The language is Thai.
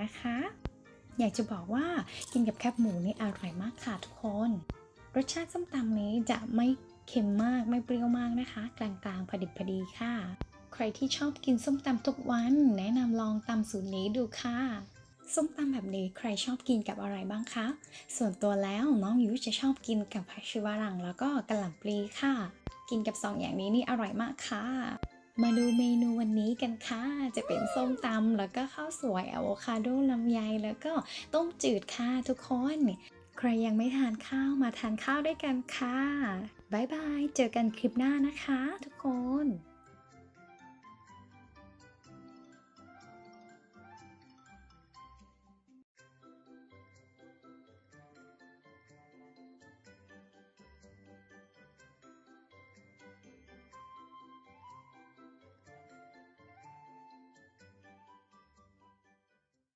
นะคะ อยากจะบอกว่ากินกับแคบหมูนี่อร่อยมากค่ะทุกคน รสชาติส้มตำนี้จะไม่เค็มมากไม่เปรี้ยวมากนะคะ กลางๆพอดิบพอดีค่ะ ใครที่ชอบกินส้มตำทุกวัน แนะนำลองตำสูตรนี้ดูค่ะ ส้มตำแบบนี้ใครชอบกินกับอะไรบ้างคะ ส่วนตัวแล้วน้องยูจะชอบกินกับผักชีวรังแล้วก็กะหล่ำปลีค่ะ กินกับสองอย่างนี้นี่อร่อยมากค่ะ มาดูเมนูวันนี้กันค่ะ จะเป็นส้มตำแล้วก็ข้าวสวยอะโวคาโดลำไยแล้วก็ต้มจืดค่ะทุกคน ใครยังไม่ทานข้าวมาทานข้าวด้วยกันค่ะ บ๊ายบาย เจอกันคลิปหน้านะคะทุกคน